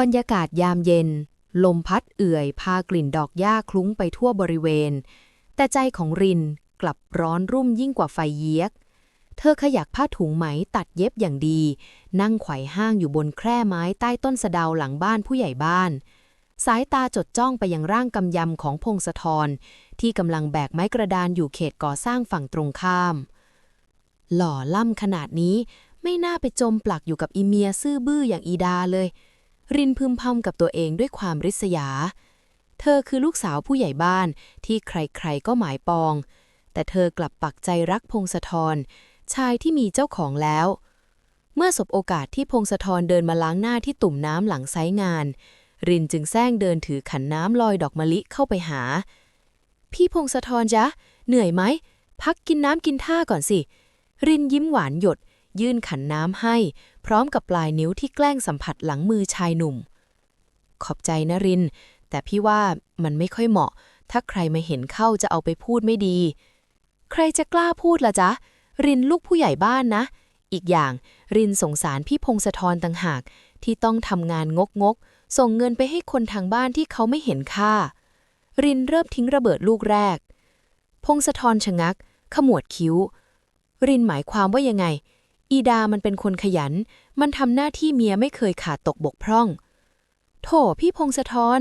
บรรยากาศยามเย็น ลมพัดเอื่อย พากลิ่นดอกหญ้าคลุ้งไปทั่วบริเวณ แต่ใจของรินกลับร้อนรุ่มยิ่งกว่าไฟเยียก เธอขยักผ้าถุงไหมตัดเย็บอย่างดี นั่งไขว่ห้างอยู่บนแคร่ไม้ใต้ต้นสะเดาหลังบ้านผู้ใหญ่บ้าน สายตาจดจ้องไปยังร่างกำยำของพงศธรที่กำลังแบกไม้กระดานอยู่เขตก่อสร้างฝั่งตรงข้าม หล่อล่ำขนาดนี้ไม่น่าไปจมปลักอยู่กับอีเมียซื่อบื้ออย่างอีดาเลย รินพึมพำกับตัวเองด้วยความริษยา เธอคือลูกสาวผู้ใหญ่บ้านที่ใครๆก็หมายปอง แต่เธอกลับปักใจรักพงศธรชายที่มีเจ้าของแล้ว เมื่อสบโอกาสที่พงศธรเดินมาล้างหน้าที่ตุ่มน้ำหลังไซงาน รินจึงแซงเดินถือขันน้ำลอยดอกมะลิเข้าไปหา พี่พงศธรจ๊ะ เหนื่อยไหม พักกินน้ำกินท่าก่อนสิ รินยิ้มหวานหยด ยื่นขันน้ำให้ พร้อมกับปลายนิ้วที่แกล้งสัมผัสหลังมือชายหนุ่ม ขอบใจนะริน แต่พี่ว่ามันไม่ค่อยเหมาะ ถ้าใครมาเห็นเข้าจะเอาไปพูดไม่ดี ใครจะกล้าพูดล่ะจ๊ะ รินลูกผู้ใหญ่บ้านนะ อีกอย่างรินสงสารพี่พงศธรต่างหาก ที่ต้องทำงานงกงกส่งเงินไปให้คนทางบ้านที่เขาไม่เห็นค่า รินเริ่มทิ้งระเบิดลูกแรก พงศธรชะงัก ขมวดคิ้ว รินหมายความว่ายังไง อีดามันเป็นคนขยัน มันทำหน้าที่เมียไม่เคยขาดตกบกพร่อง โถพี่พงศธร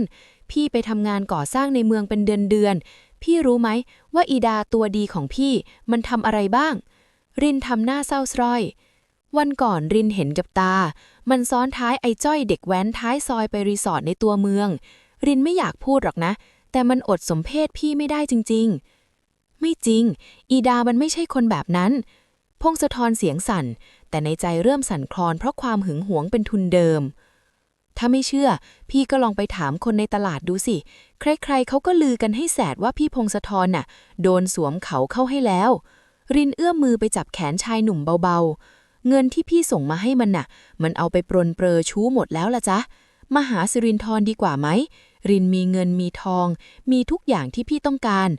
พี่ไปทำงานก่อสร้างในเมืองเป็นเดือนเดือนๆพี่รู้ไหมว่าอีดาตัวดีของพี่มันทำอะไรบ้าง รินทำหน้าเศร้าสร้อย วันก่อนรินเห็นกับตา มันซ้อนท้ายไอ้จ้อยเด็กแว้นท้ายซอยไปรีสอร์ทในตัวเมือง รินไม่อยากพูดหรอกนะ แต่มันอดสมเพศพี่ไม่ได้จริง ๆ ไม่จริง อีดามันไม่ใช่คนแบบนั้น พงศธรเสียงสั่น แต่ในใจเริ่มสั่นคลอนเพราะความหึงหวงเป็นทุนเดิม ถ้าไม่เชื่อ พี่ก็ลองไปถามคนในตลาดดูสิ ใครๆเขาก็ลือกันให้แสดว่าพี่พงศธรน่ะ โดนสวมเขาเข้าให้แล้ว รินเอื้อมมือไปจับแขนชายหนุ่มเบาๆ เงินที่พี่ส่งมาให้มันน่ะ มันเอาไปปรนเปรอชู้หมดแล้วละจ๊ะมาหาสิรินทรดีกว่าไหม รินมีเงินมีทอง มีทุกอย่างที่พี่ต้องการ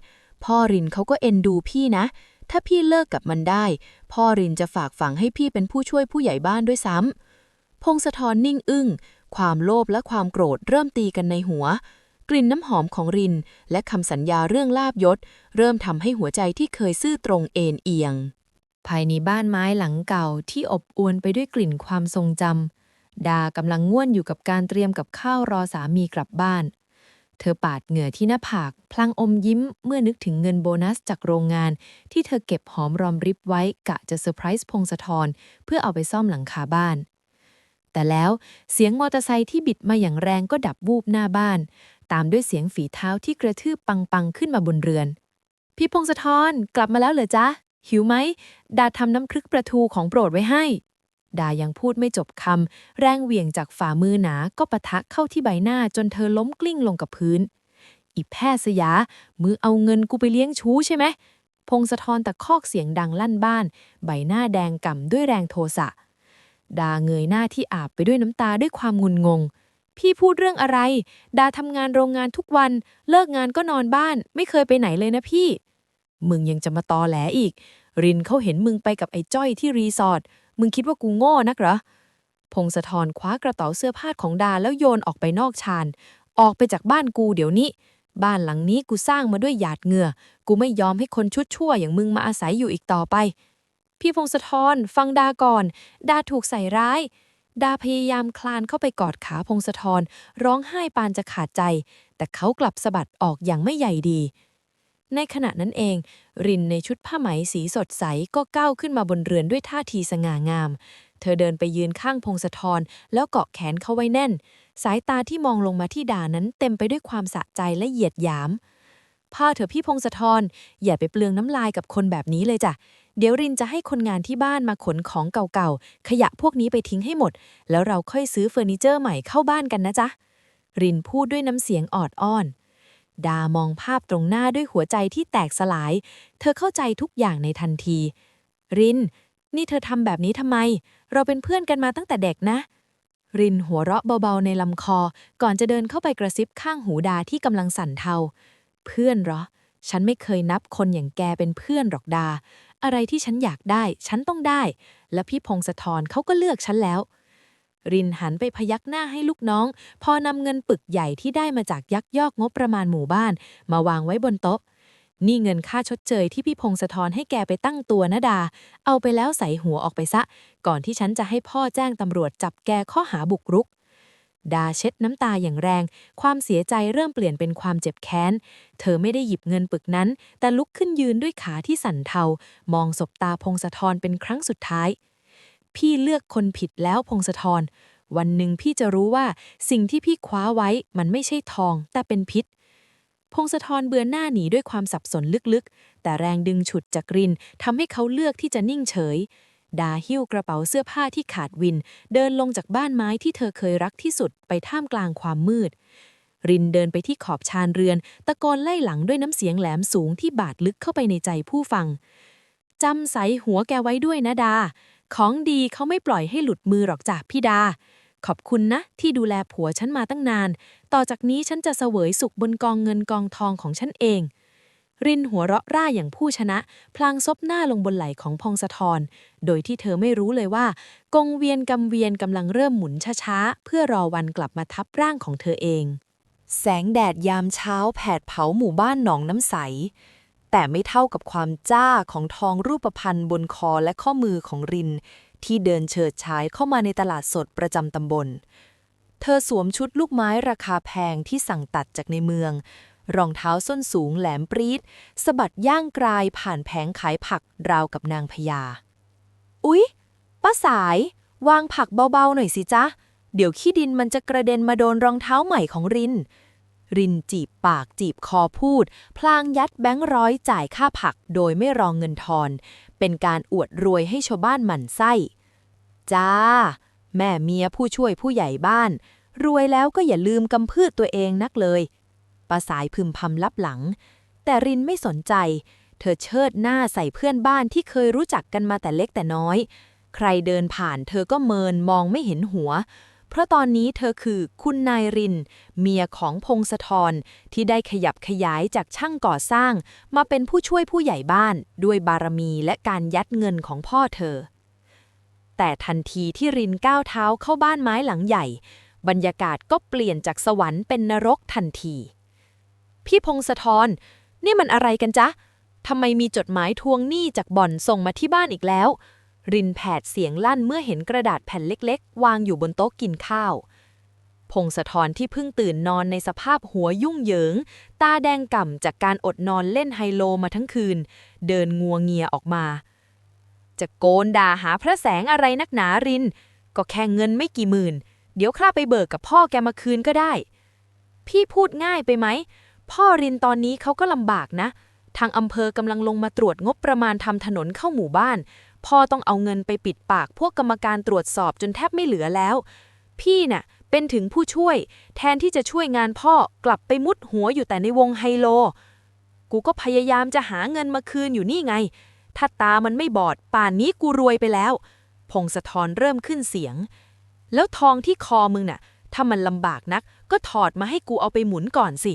พ่อรินเขาก็เอ็นดูพี่นะ ถ้าพี่เลิกกับมันได้ พ่อรินจะฝากฝังให้พี่เป็นผู้ช่วยผู้ใหญ่บ้านด้วยซ้ำพงศธรนิ่งอึ้ง ความโลภและความโกรธเริ่มตีกันในหัว กลิ่นน้ำหอมของริน และคำสัญญาเรื่องลาบยศ เริ่มทำให้หัวใจที่เคยซื่อตรงเอ็นเอียง ภายในบ้านไม้หลังเก่าที่อบอวลไปด้วยกลิ่นความทรงจำดากำลังง่วนอยู่กับการเตรียมกับข้าวรอสามีกลับบ้าน เธอปาดเหงื่อที่หน้าผาก พลางอมยิ้มเมื่อนึกถึงเงินโบนัสจากโรงงาน ที่เธอเก็บหอมรอมริบไว้กะจะเซอร์ไพรส์พงศธรเพื่อเอาไปซ่อมหลังคาบ้าน แต่แล้วเสียงมอเตอร์ไซค์ที่บิดมาอย่างแรงก็ดับวูบหน้าบ้าน ตามด้วยเสียงฝีเท้าที่กระทืบปังๆขึ้นมาบนเรือน พี่พงศธรกลับมาแล้วเหรอจ๊ะหิวไหมดาทำน้ำพริกปลาทูของโปรดไว้ให้ ดายังพูดไม่จบคำ แรงเหวี่ยงจากฝ่ามือหนาก็ปะทะเข้าที่ใบหน้าจนเธอล้มกลิ้งลงกับพื้น อีแพทย์สยา มือเอาเงินกูไปเลี้ยงชู้ใช่ไหม พงศธรตะคอกเสียงดังลั่นบ้าน ใบหน้าแดงก่ำด้วยแรงโทสะ ดาเงยหน้าที่อาบไปด้วยน้ำตาด้วยความงุนงง พี่พูดเรื่องอะไร ดาทำงานโรงงานทุกวัน เลิกงานก็นอนบ้าน ไม่เคยไปไหนเลยนะพี่ มึงยังจะมาตอแหลอีก รินเขาเห็นมึงไปกับไอ้จ้อยที่รีสอร์ท มึงคิดว่ากูโง่นักเหรอ พงศธรคว้ากระเป๋าเสื้อผ้าของดาแล้วโยนออกไปนอกชาน ออกไปจากบ้านกูเดี๋ยวนี้ บ้านหลังนี้กูสร้างมาด้วยหยาดเหงื่อ กูไม่ยอมให้คนชุดชั่วอย่างมึงมาอาศัยอยู่อีกต่อไป พี่พงศธรฟังดาก่อน ดาถูกใส่ร้าย ดาพยายามคลานเข้าไปกอดขาพงศธรร้องไห้ปานจะขาดใจ แต่เขากลับสะบัดออกอย่างไม่ใหญ่ดี ในขณะนั้นเอง รินในชุดผ้าไหมสีสดใสก็ก้าวขึ้นมาบนเรือนด้วยท่าทีสง่างาม เธอเดินไปยืนข้างพงศธรแล้วเกาะแขนเขาไว้แน่น สายตาที่มองลงมาที่ดานั้นเต็มไปด้วยความสะใจและเหยียดหยามพ่อเถอะพี่พงศธรอย่าไปเปลืองน้ำลายกับคนแบบนี้เลยจ้ะเดี๋ยวรินจะให้คนงานที่บ้านมาขนของเก่าๆ ขยะพวกนี้ไปทิ้งให้หมด แล้วเราค่อยซื้อเฟอร์นิเจอร์ใหม่เข้าบ้านกันนะจ๊ะ รินพูดด้วยน้ำเสียงออดอ้อน ดามองภาพตรงหน้าด้วยหัวใจที่แตกสลาย เธอเข้าใจทุกอย่างในทันที ริน นี่เธอทำแบบนี้ทำไม เราเป็นเพื่อนกันมาตั้งแต่เด็กนะ รินหัวเราะเบาๆในลำคอ ก่อนจะเดินเข้าไปกระซิบข้างหูดาที่กำลังสั่นเทา เพื่อนเหรอ ฉันไม่เคยนับคนอย่างแกเป็นเพื่อนหรอกดา อะไรที่ฉันอยากได้ ฉันต้องได้ และพี่พงศธรเขาก็เลือกฉันแล้ว รินหันไปพยักหน้าให้ลูกน้อง พอนำเงินปึกใหญ่ที่ได้มาจากยักยอกงบประมาณหมู่บ้าน มาวางไว้บนโต๊ะ นี่เงินค่าชดเชยที่พี่พงศธรให้แกไปตั้งตัวนะดา เอาไปแล้วใส่หัวออกไปซะ ก่อนที่ฉันจะให้พ่อแจ้งตำรวจจับแกข้อหาบุกรุกดาเช็ดน้ำตาอย่างแรง ความเสียใจเริ่มเปลี่ยนเป็นความเจ็บแค้น เธอไม่ได้หยิบเงินปึกนั้น แต่ลุกขึ้นยืนด้วยขาที่สั่นเทา มองศบตาพงศธรเป็นครั้งสุดท้าย พี่เลือกคนผิดแล้วพงศธร วันหนึ่งพี่จะรู้ว่าสิ่งที่พี่คว้าไว้มันไม่ใช่ทอง แต่เป็นพิษ พงศธรเบือนหน้าหนีด้วยความสับสนลึกๆ แต่แรงดึงฉุดจากรินทำให้เขาเลือกที่จะนิ่งเฉย ดาหิ้วกระเป๋าเสื้อผ้าที่ขาดวิน เดินลงจากบ้านไม้ที่เธอเคยรักที่สุดไปท่ามกลางความมืด รินเดินไปที่ขอบชานเรือน ตะโกนไล่หลังด้วยน้ำเสียงแหลมสูงที่บาดลึกเข้าไปในใจผู้ฟังจำใสหัวแกไว้ด้วยนะดา ของดีเขาไม่ปล่อยให้หลุดมือหรอกจากพี่ดา ขอบคุณนะที่ดูแลผัวฉันมาตั้งนาน ต่อจากนี้ฉันจะเสวยสุขบนกองเงินกองทองของฉันเอง รินหัวเราะร่าอย่างผู้ชนะ พลางซบหน้าลงบนไหล่ของพงศธรโดยที่เธอไม่รู้เลยว่ากงเวียนกำเวียนกำลังเริ่มหมุนช้าๆเพื่อรอวันกลับมาทับร่างของเธอเองแสงแดดยามเช้าแผดเผาหมู่บ้านหนองน้ำใส แต่ไม่เท่ากับความจ้าของทองรูปพรรณบนคอและข้อมือของริน ที่เดินเฉิดฉายเข้ามาในตลาดสดประจำตำบล เธอสวมชุดลูกไม้ราคาแพงที่สั่งตัดจากในเมือง รองเท้าส้นสูงแหลมปรีดสะบัดย่างกรายผ่านแผงขายผักราวกับนางพญา อุ๊ย ป้าสาย วางผักเบาๆหน่อยสิจ๊ะ เดี๋ยวขี้ดินมันจะกระเด็นมาโดนรองเท้าใหม่ของริน รินจีบปากจีบคอพูด พลางยัดแบงค์ร้อยจ่ายค่าผักโดยไม่รองเงินทอน เป็นการอวดรวยให้ชาวบ้านหมั่นไส้ จ้า แม่เมียผู้ช่วยผู้ใหญ่บ้าน รวยแล้วก็อย่าลืมกำพืชตัวเองนักเลยป้าสายพึมพำลับหลัง แต่รินไม่สนใจ เธอเชิดหน้าใส่เพื่อนบ้านที่เคยรู้จักกันมาแต่เล็กแต่น้อย ใครเดินผ่านเธอก็เมินมองไม่เห็นหัว เพราะตอนนี้เธอคือคุณนายริน เมียของพงศธรที่ได้ขยับขยายจากช่างก่อสร้าง มาเป็นผู้ช่วยผู้ใหญ่บ้าน ด้วยบารมีและการยัดเงินของพ่อเธอ แต่ทันทีที่รินก้าวเท้าเข้าบ้านไม้หลังใหญ่ บรรยากาศก็เปลี่ยนจากสวรรค์เป็นนรกทันที พี่พงศธรนี่มันอะไรกันจ๊ะทำไมมีจดหมายทวงหนี้จากบ่อนส่งมาที่บ้านอีกแล้ว รินแผดเสียงลั่นเมื่อเห็นกระดาษแผ่นเล็กๆ วางอยู่บนโต๊ะกินข้าว พงศธรที่เพิ่งตื่นนอนในสภาพหัวยุ่งเหยิง ตาแดงก่ำจากการอดนอนเล่นไฮโลมาทั้งคืน เดินงัวเงียออกมา จะโกนด่าหาพระแสงอะไรนักหนาริน ก็แค่เงินไม่กี่หมื่น เดี๋ยวข้าไปเบิกกับพ่อแกมาคืนก็ได้ พี่พูดง่ายไปไหม พ่อรินตอนนี้เขาก็ลำบากนะ ทางอำเภอกำลังลงมาตรวจงบประมาณทำถนนเข้าหมู่บ้าน พ่อต้องเอาเงินไปปิดปากพวกกรรมการตรวจสอบจนแทบไม่เหลือแล้ว พี่น่ะ เป็นถึงผู้ช่วย แทนที่จะช่วยงานพ่อกลับไปมุดหัวอยู่แต่ในวงไฮโล กูก็พยายามจะหาเงินมาคืนอยู่นี่ไง ถ้าตามันไม่บอด ป่านนี้กูรวยไปแล้ว พงศธรเริ่มขึ้นเสียง แล้วทองที่คอมึงน่ะ ถ้ามันลำบากนัก ก็ถอดมาให้กูเอาไปหมุนก่อนสิ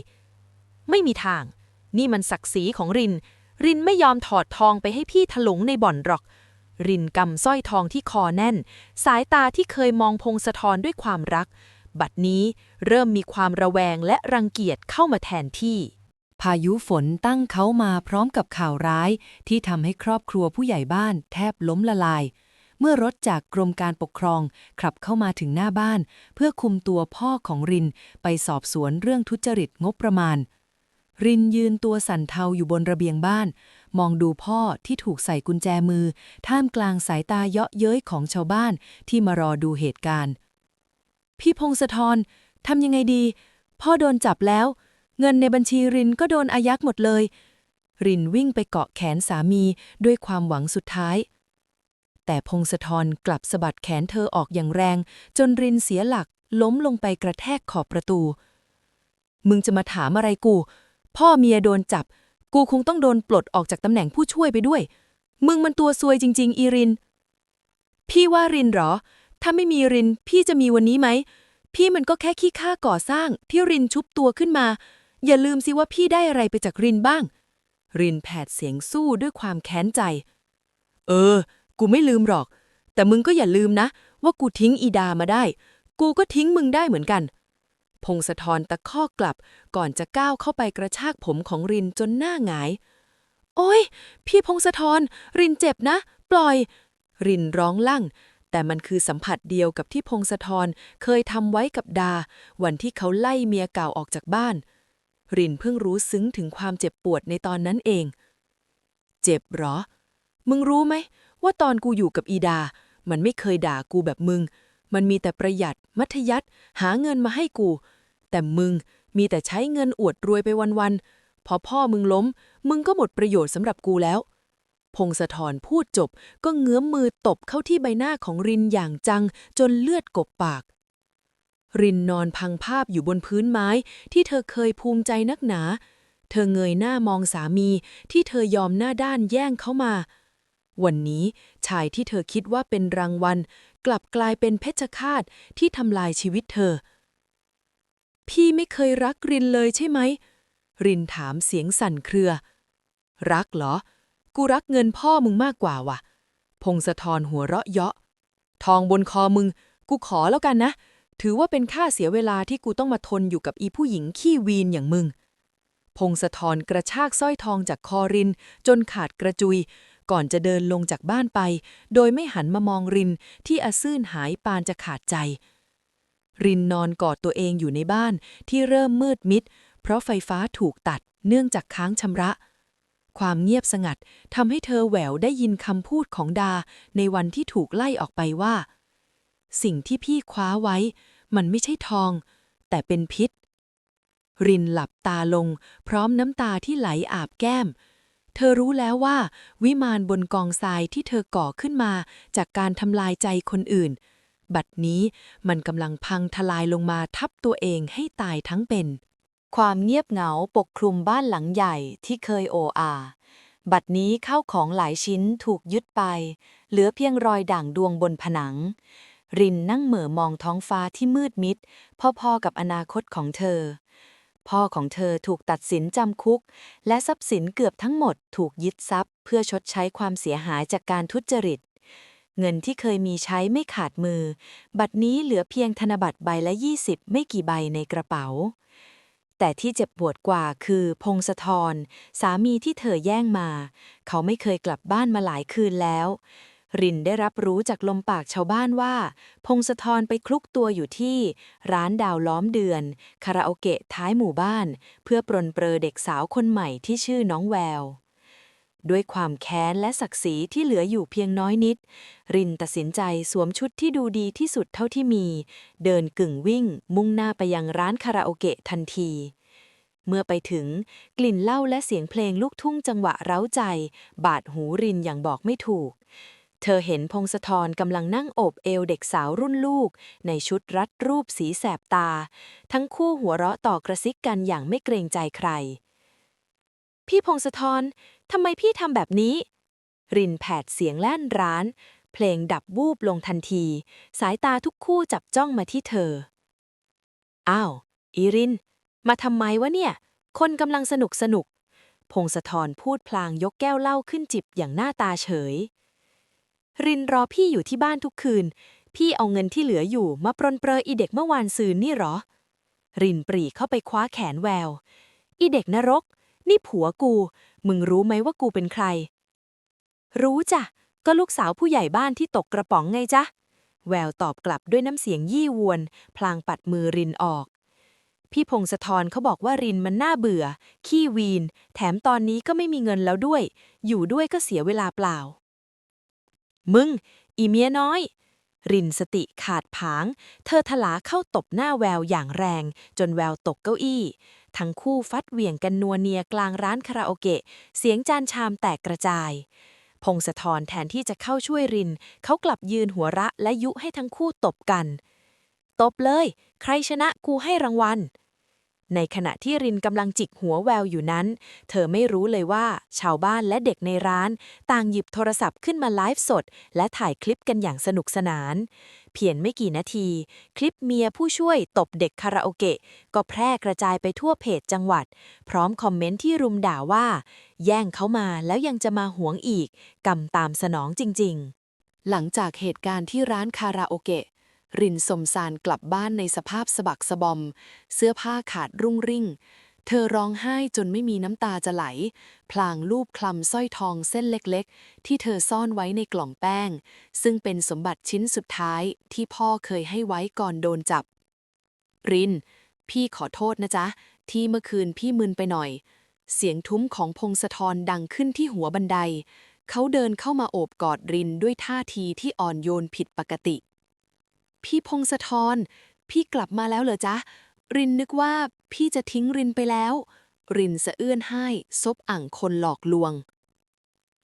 ไม่มีทาง นี่มันศักดิ์ศรีของริน รินไม่ยอมถอดทองไปให้พี่ถลุงในบ่อนหรอก รินกำสร้อยทองที่คอแน่น สายตาที่เคยมองพงศธรด้วยความรัก บัดนี้เริ่มมีความระแวงและรังเกียจเข้ามาแทนที่ พายุฝนตั้งเขามาพร้อมกับข่าวร้าย ที่ทำให้ครอบครัวผู้ใหญ่บ้านแทบล้มละลาย เมื่อรถจากกรมการปกครองขับเข้ามาถึงหน้าบ้าน เพื่อคุมตัวพ่อของรินไปสอบสวนเรื่องทุจริตงบประมาณรินยืนตัวสั่นเทาอยู่บนระเบียงบ้าน มองดูพ่อที่ถูกใส่กุญแจมือ ท่ามกลางสายตาเยาะเย้ยของชาวบ้านที่มารอดูเหตุการณ์ พี่พงศธรทำยังไงดี พ่อโดนจับแล้ว เงินในบัญชีรินก็โดนอายักหมดเลย รินวิ่งไปเกาะแขนสามีด้วยความหวังสุดท้าย แต่พงศธรกลับสะบัดแขนเธอออกอย่างแรง จนรินเสียหลักล้มลงไปกระแทกขอบประตู มึงจะมาถามอะไรกู พ่อเมียโดนจับ กูคงต้องโดนปลดออกจากตำแหน่งผู้ช่วยไปด้วย มึงมันตัวซวยจริง ๆ อีริน พี่ว่ารินเหรอ ถ้าไม่มีริน พี่จะมีวันนี้ไหม พี่มันก็แค่ขี้ข้าก่อสร้างที่รินชุบตัวขึ้นมา อย่าลืมสิว่าพี่ได้อะไรไปจากรินบ้าง รินแผดเสียงสู้ด้วยความแค้นใจ เออ กูไม่ลืมหรอก แต่มึงก็อย่าลืมนะ ว่ากูทิ้งอีดามาได้ กูก็ทิ้งมึงได้เหมือนกัน พงศธรตะคอกกลับ ก่อนจะก้าวเข้าไปกระชากผมของรินจนหน้าหงาย โอ้ย พี่พงศธรรินเจ็บนะ ปล่อย รินร้องลั่ง แต่มันคือสัมผัสเดียวกับที่พงศธรเคยทำไว้กับดา วันที่เขาไล่เมียเก่าออกจากบ้าน รินเพิ่งรู้ซึ้งถึงความเจ็บปวดในตอนนั้นเอง เจ็บหรอ มึงรู้ไหมว่าตอนกูอยู่กับอีดา มันไม่เคยด่ากูแบบมึง มันมีแต่ประหยัด มัธยัติหาเงินมาให้กู แต่มึงมีแต่ใช้เงินอวดรวยไปวันๆ พอพ่อมึงล้ม มึงก็หมดประโยชน์สำหรับกูแล้ว พงศธรพูดจบก็เงื้อมมือตบเข้าที่ใบหน้าของรินอย่างจังจนเลือดกบปาก รินนอนพังภาพอยู่บนพื้นไม้ที่เธอเคยภูมิใจนักหนา เธอเงยหน้ามองสามีที่เธอยอมหน้าด้านแย่งเขามาวันนี้ชายที่เธอคิดว่าเป็นรางวัล กลับกลายเป็นเพชฌฆาตที่ทำลายชีวิตเธอ พี่ไม่เคยรักรินเลยใช่ไหม รินถามเสียงสั่นเครือ รักเหรอ กูรักเงินพ่อมึงมากกว่าว่ะ พงศธรหัวเราะเยาะ ทองบนคอมึง กูขอแล้วกันนะ ถือว่าเป็นค่าเสียเวลาที่กูต้องมาทนอยู่กับอีผู้หญิงขี้วีนอย่างมึง พงศธรกระชากสร้อยทองจากคอรินจนขาดกระจุย ก่อนจะเดินลงจากบ้านไป โดยไม่หันมามองรินที่อาซื่นหายปานจะขาดใจ รินนอนกอดตัวเองอยู่ในบ้านที่เริ่มมืดมิด เพราะไฟฟ้าถูกตัดเนื่องจากค้างชำระ ความเงียบสงัดทำให้เธอแหววได้ยินคำพูดของดา ในวันที่ถูกไล่ออกไปว่า สิ่งที่พี่คว้าไว้ มันไม่ใช่ทอง แต่เป็นพิษ รินหลับตาลง พร้อมน้ำตาที่ไหลอาบแก้ม เธอรู้แล้วว่า วิมานบนกองทรายที่เธอก่อขึ้นมา จากการทำลายใจคนอื่น บัดนี้มันกำลังพังทลายลงมาทับตัวเองให้ตายทั้งเป็น ความเงียบเหงาปกคลุมบ้านหลังใหญ่ที่เคยโออา บัดนี้เข้าของหลายชิ้นถูกยึดไป เหลือเพียงรอยด่างดวงบนผนัง รินนั่งเหม่อมองท้องฟ้าที่มืดมิด พอๆกับอนาคตของเธอ พ่อของเธอถูกตัดสินจำคุก และทรัพย์สินเกือบทั้งหมดถูกยึดทรัพย์ เพื่อชดใช้ความเสียหายจากการทุจริต เงินที่เคยมีใช้ไม่ขาดมือ บัดนี้เหลือเพียงธนบัตรใบละ 20 ไม่กี่ใบในกระเป๋า แต่ที่เจ็บปวดกว่าคือ พงศธรสามีที่เธอแย่งมา เขาไม่เคยกลับบ้านมาหลายคืนแล้ว รินได้รับรู้จากลมปากชาวบ้านว่า พงศธรไปคลุกตัวอยู่ที่ ร้านดาวล้อมเดือน คาราโอเกะท้ายหมู่บ้าน เพื่อปรนเปรอเด็กสาวคนใหม่ที่ชื่อน้องแวว ด้วยความแค้นและศักดิ์ศรีที่เหลืออยู่เพียงน้อยนิด รินตัดสินใจสวมชุดที่ดูดีที่สุดเท่าที่มี เดินกึ่งวิ่ง มุ่งหน้าไปยังร้านคาราโอเกะทันทีเมื่อไปถึงกลิ่นเหล้าและเสียงเพลงลูกทุ่งจังหวะเร้าใจ บาดหูรินอย่างบอกไม่ถูก เธอเห็นพงศธรกำลังนั่งโอบเอวเด็กสาวรุ่นลูก ในชุดรัดรูปสีแสบตา ทั้งคู่หัวเราะต่อกระซิกกันอย่างไม่เกรงใจใคร พี่พงศธรทำไมพี่ทำแบบนี้ รินแผดเสียงแล่นร้าน เพลงดับวูบลงทันที สายตาทุกคู่จับจ้องมาที่เธอ อ้าว อีริน มาทำไมวะเนี่ย คนกำลังสนุกสนุกพงศธรพูดพลางยกแก้วเหล้าขึ้นจิบอย่างหน้าตาเฉย รินรอพี่อยู่ที่บ้านทุกคืน พี่เอาเงินที่เหลืออยู่มาปรนเปรออีเด็กเมื่อวานซืนนี่หรอ รินปรีเข้าไปคว้าแขนแวว อีเด็กนรก นี่ผัวกู มึงรู้ไหมว่ากูเป็นใคร รู้จ้ะ ก็ลูกสาวผู้ใหญ่บ้านที่ตกกระป๋องไงจ๊ะ แววตอบกลับด้วยน้ำเสียงยี่วน พลางปัดมือรินออกพี่พงศธรเขาบอกว่ารินมันน่าเบื่อ ขี้วีน แถมตอนนี้ก็ไม่มีเงินแล้วด้วย อยู่ด้วยก็เสียเวลาเปล่า มึง อีเมียน้อย รินสติขาดผาง เธอทลาเข้าตบหน้าแววอย่างแรง จนแววตกเก้าอี้ ทั้งคู่ฟัดเหวี่ยงกันนัวเนียกลางร้านคาราโอเกะ เสียงจานชามแตกกระจาย พงศธรแทนที่จะเข้าช่วยริน เขากลับยืนหัวระและยุให้ทั้งคู่ตบกัน ตบเลย ใครชนะกูให้รางวัล ในขณะที่รินกำลังจิกหัวแววอยู่นั้น เธอไม่รู้เลยว่า ชาวบ้านและเด็กในร้าน ต่างหยิบโทรศัพท์ขึ้นมาไลฟ์สด และถ่ายคลิปกันอย่างสนุกสนาน เพียงไม่กี่นาที คลิปเมียผู้ช่วยตบเด็กคาราโอเกะ ก็แพร่กระจายไปทั่วเพจจังหวัด พร้อมคอมเมนต์ที่รุมด่าว่า แย่งเขามาแล้วยังจะมาหวงอีกกรรมตามสนองจริง ๆ หลังจากเหตุการณ์ที่ร้านคาราโอเกะ รินสมสารกลับบ้านในสภาพสะบักสะบอม เสื้อผ้าขาดรุ่งริ่ง เธอร้องไห้จนไม่มีน้ำตาจะไหล พลางลูบคลำสร้อยทองเส้นเล็กๆ ที่เธอซ่อนไว้ในกล่องแป้ง ซึ่งเป็นสมบัติชิ้นสุดท้ายที่พ่อเคยให้ไว้ก่อนโดนจับ ริน พี่ขอโทษนะจ๊ะ ที่เมื่อคืนพี่มึนไปหน่อย เสียงทุ้มของพงศธรดังขึ้นที่หัวบันไดเขาเดินเข้ามาโอบกอดรินด้วยท่าทีที่อ่อนโยนผิดปกติ พี่พงศธรพี่กลับมาแล้วเหรอจ๊ะ รินนึกว่าพี่จะทิ้งรินไปแล้ว รินสะเอื้อนไห้ซบอ่างคนหลอกลวง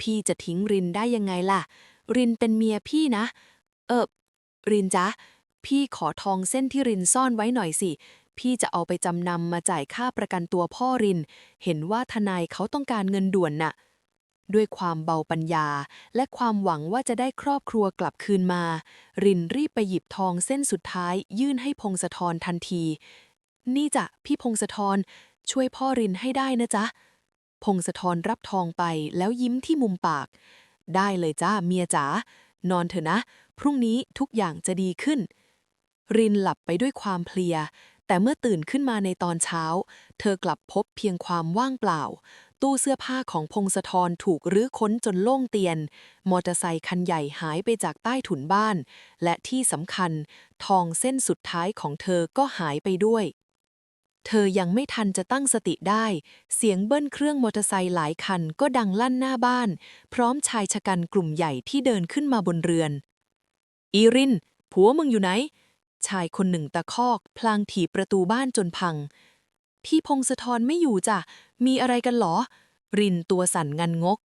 พี่จะทิ้งรินได้ยังไงล่ะ รินเป็นเมียพี่นะ เออรินจ๊ะ พี่ขอทองเส้นที่รินซ่อนไว้หน่อยสิ พี่จะเอาไปจำนำมาจ่ายค่าประกันตัวพ่อริน เห็นว่าทนายเขาต้องการเงินด่วนน่ะ ด้วยความเบาปัญญา และความหวังว่าจะได้ครอบครัวกลับคืนมา รินรีบไปหยิบทองเส้นสุดท้าย ยื่นให้พงศธรทันที นี่จ้ะพี่พงศธรช่วยพ่อรินให้ได้นะจ๊ะ พงศธรรับทองไปแล้วยิ้มที่มุมปาก ได้เลยจ้าเมียจ๋านอนเถอะนะ พรุ่งนี้ทุกอย่างจะดีขึ้น รินหลับไปด้วยความเพลีย แต่เมื่อตื่นขึ้นมาในตอนเช้า เธอกลับพบเพียงความว่างเปล่า ตู้เสื้อผ้าของพงศธรถูกรื้อค้นจนโล่งเตียน มอเตอร์ไซคันใหญ่หายไปจากใต้ถุนบ้าน และที่สำคัญ ทองเส้นสุดท้ายของเธอก็หายไปด้วย เธอยังไม่ทันจะตั้งสติได้ เสียงเบิ้ลเครื่องมอเตอร์ไซค์หลายคันก็ดังลั่นหน้าบ้าน พร้อมชายชะกันกลุ่มใหญ่ที่เดินขึ้นมาบนเรือน อีริน ผัวมึงอยู่ไหน ชายคนหนึ่งตะคอก พลางถีบประตูบ้านจนพัง พี่พงศธรไม่อยู่จ้ะ มีอะไรกันหรอ รินตัวสั่นงันงก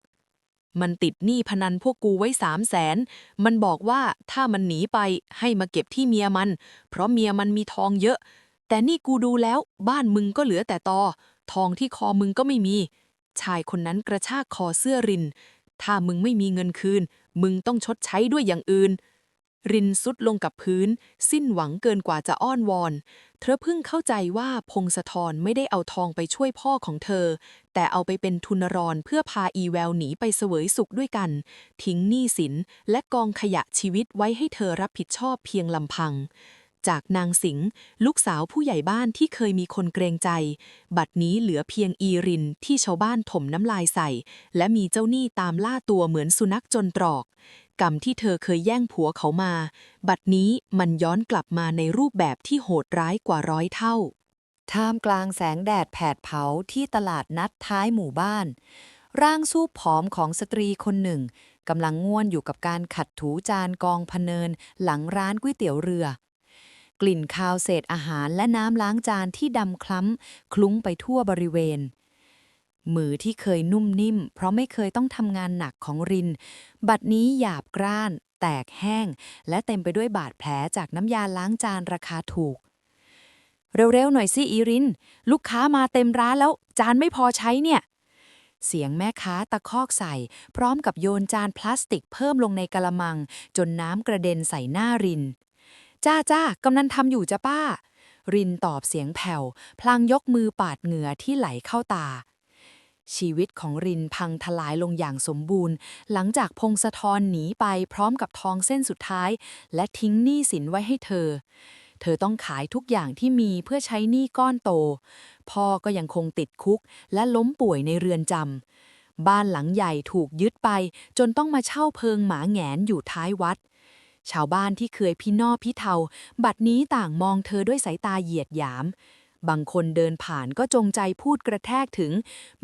มันติดหนี้พนันพวกกูไว้สามแสน มันบอกว่าถ้ามันหนีไปให้มาเก็บที่เมียมัน เพราะเมียมันมีทองเยอะ แต่นี่กูดูแล้ว บ้านมึงก็เหลือแต่ตอ ทองที่คอมึงก็ไม่มี ชายคนนั้นกระชากคอเสื้อริน ถ้ามึงไม่มีเงินคืน มึงต้องชดใช้ด้วยอย่างอื่น รินสุดลงกับพื้น สิ้นหวังเกินกว่าจะอ้อนวอน เธอเพิ่งเข้าใจว่าพงศธรไม่ได้เอาทองไปช่วยพ่อของเธอ แต่เอาไปเป็นทุนรอนเพื่อพาอีแววหนีไปเสวยสุขด้วยกัน ทิ้งหนี้สินและกองขยะชีวิตไว้ให้เธอรับผิดชอบเพียงลำพังจากนางสิงห์ลูกสาวผู้ใหญ่บ้านที่เคยมีคนเกรงใจ บัดนี้เหลือเพียงอีรินที่ชาวบ้านถมน้ำลายใส่ และมีเจ้าหนี้ตามล่าตัวเหมือนสุนัขจนตรอกกรรมที่เธอเคยแย่งผัวเขามา บัดนี้มันย้อนกลับมาในรูปแบบที่โหดร้ายกว่าร้อยเท่า ท่ามกลางแสงแดดแผดเผาที่ตลาดนัดท้ายหมู่บ้าน ร่างสูบผอมของสตรีคนหนึ่งกำลังง่วนอยู่กับการขัดถูจานกองพเนิน หลังร้านก๋วยเตี๋ยวเรือ กลิ่นคาวเศษอาหารและน้ำล้างจานที่ดำคล้ำ คลุ้งไปทั่วบริเวณ มือที่เคยนุ่มนิ่ม เพราะไม่เคยต้องทำงานหนักของริน บัดนี้หยาบกร้าน แตกแห้ง และเต็มไปด้วยบาดแผลจากน้ำยาล้างจานราคาถูก เร็วๆหน่อยสิอีริน ลูกค้ามาเต็มร้านแล้ว จานไม่พอใช้เนี่ย เสียงแม่ค้าตะคอกใส่ พร้อมกับโยนจานพลาสติกเพิ่มลงในกะละมัง จนน้ำกระเด็นใส่หน้าริน จ้าจ้ากำนันทำอยู่จ้ะป้า รินตอบเสียงแผ่ว พลางยกมือปาดเหงื่อที่ไหลเข้าตา ชีวิตของรินพังทลายลงอย่างสมบูรณ์ หลังจากพงศธรหนีไปพร้อมกับทองเส้นสุดท้าย และทิ้งหนี้สินไว้ให้เธอ เธอต้องขายทุกอย่างที่มีเพื่อใช้หนี้ก้อนโต พ่อก็ยังคงติดคุกและล้มป่วยในเรือนจำบ้านหลังใหญ่ถูกยึดไป จนต้องมาเช่าเพิงหมาแงนอยู่ท้ายวัดชาวบ้านที่เคยพี่นอพี่เทา บัดนี้ต่างมองเธอด้วยสายตาเหยียดหยาม บางคนเดินผ่านก็จงใจพูดกระแทกถึง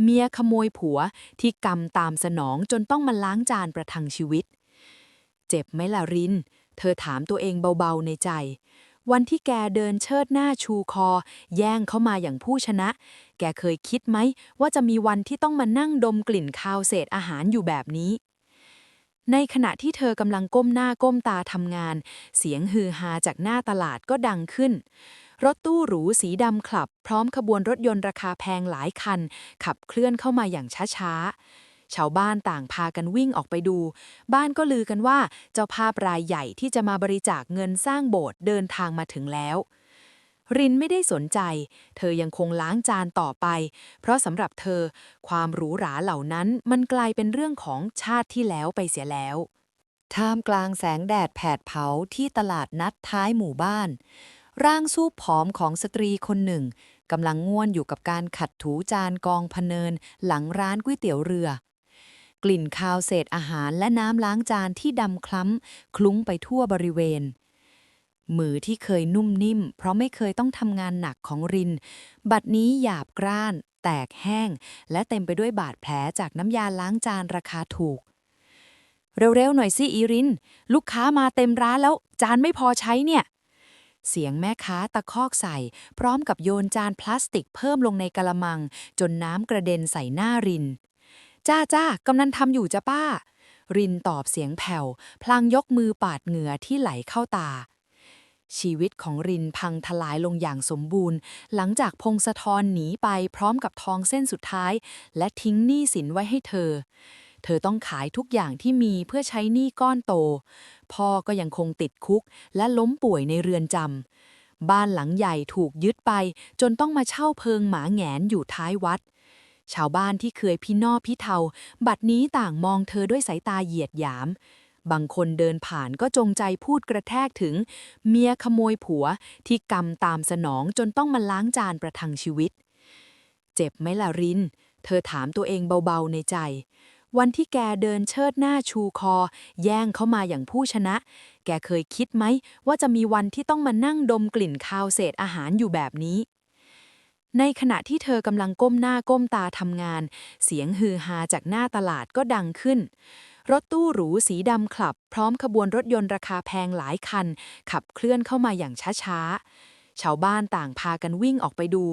เมียขโมยผัวที่กรรมตามสนองจนต้องมาล้างจานประทังชีวิต เจ็บไหมล่ะริน เธอถามตัวเองเบาๆในใจ วันที่แกเดินเชิดหน้าชูคอ แย่งเข้ามาอย่างผู้ชนะ แกเคยคิดไหม ว่าจะมีวันที่ต้องมานั่งดมกลิ่นคาวเศษอาหารอยู่แบบนี้ในขณะที่เธอกำลังก้มหน้าก้มตาทำงาน เสียงฮือฮาจากหน้าตลาดก็ดังขึ้น รถตู้หรูสีดำคลับ พร้อมขบวนรถยนต์ราคาแพงหลายคัน ขับเคลื่อนเข้ามาอย่างช้าๆ ชาวบ้านต่างพากันวิ่งออกไปดู บ้านก็ลือกันว่าเจ้าภาพรายใหญ่ที่จะมาบริจาคเงินสร้างโบสถ์เดินทางมาถึงแล้ว รินไม่ได้สนใจ เธอยังคงล้างจานต่อไป เพราะสำหรับเธอ ความหรูหราเหล่านั้นมันกลายเป็นเรื่องของชาติที่แล้วไปเสียแล้วท่ามกลางแสงแดดแผดเผาที่ตลาดนัดท้ายหมู่บ้าน ร่างสูบผอมของสตรีคนหนึ่งกำลังง่วนอยู่กับการขัดถูจานกองพเนิน หลังร้านก๋วยเตี๋ยวเรือ กลิ่นคาวเศษอาหารและน้ำล้างจานที่ดำคล้ำ คลุ้งไปทั่วบริเวณ มือที่เคยนุ่มนิ่ม เพราะไม่เคยต้องทำงานหนักของริน บัดนี้หยาบกร้าน แตกแห้ง และเต็มไปด้วยบาดแผลจากน้ำยาล้างจานราคาถูก เร็วๆหน่อยสิอีริน ลูกค้ามาเต็มร้านแล้วจานไม่พอใช้เนี่ย เสียงแม่ค้าตะคอกใส่ พร้อมกับโยนจานพลาสติกเพิ่มลงในกระมัง จนน้ำกระเด็นใส่หน้าริน จ้าจ้ากำนันทำอยู่จ้ะป้า รินตอบเสียงแผ่ว พลางยกมือปาดเหงื่อที่ไหลเข้าตา ชีวิตของรินพังทลายลงอย่างสมบูรณ์ หลังจากพงศธรหนีไปพร้อมกับทองเส้นสุดท้าย และทิ้งหนี้สินไว้ให้เธอ เธอต้องขายทุกอย่างที่มีเพื่อใช้หนี้ก้อนโต พ่อก็ยังคงติดคุกและล้มป่วยในเรือนจำ บ้านหลังใหญ่ถูกยึดไป จนต้องมาเช่าเพิงหมาแงนอยู่ท้ายวัด ชาวบ้านที่เคยพี่นอพี่เทา บัดนี้ต่างมองเธอด้วยสายตาเหยียดหยาม บางคนเดินผ่านก็จงใจพูดกระแทกถึง เมียขโมยผัวที่กรรมตามสนองจนต้องมาล้างจานประทังชีวิต เจ็บไหมล่ะรินเธอถามตัวเองเบาๆในใจ วันที่แกเดินเชิดหน้าชูคอ แย่งเข้ามาอย่างผู้ชนะ แกเคยคิดไหม ว่าจะมีวันที่ต้องมานั่งดมกลิ่นคาวเศษอาหารอยู่แบบนี้ ในขณะที่เธอกำลังก้มหน้าก้มตาทำงาน เสียงฮือฮาจากหน้าตลาดก็ดังขึ้น รถตู้หรูสีดำคลับ พร้อมขบวนรถยนต์ราคาแพงหลายคัน ขับเคลื่อนเข้ามาอย่างช้าๆ ชาวบ้านต่างพากันวิ่งออกไปดู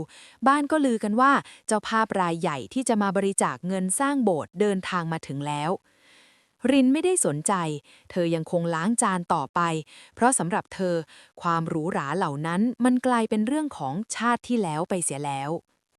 บ้านก็ลือกันว่าเจ้าภาพรายใหญ่ที่จะมาบริจาคเงินสร้างโบสถ์เดินทางมาถึงแล้ว รินไม่ได้สนใจ เธอยังคงล้างจานต่อไป เพราะสำหรับเธอ ความหรูหราเหล่านั้นมันกลายเป็นเรื่องของชาติที่แล้วไปเสียแล้ว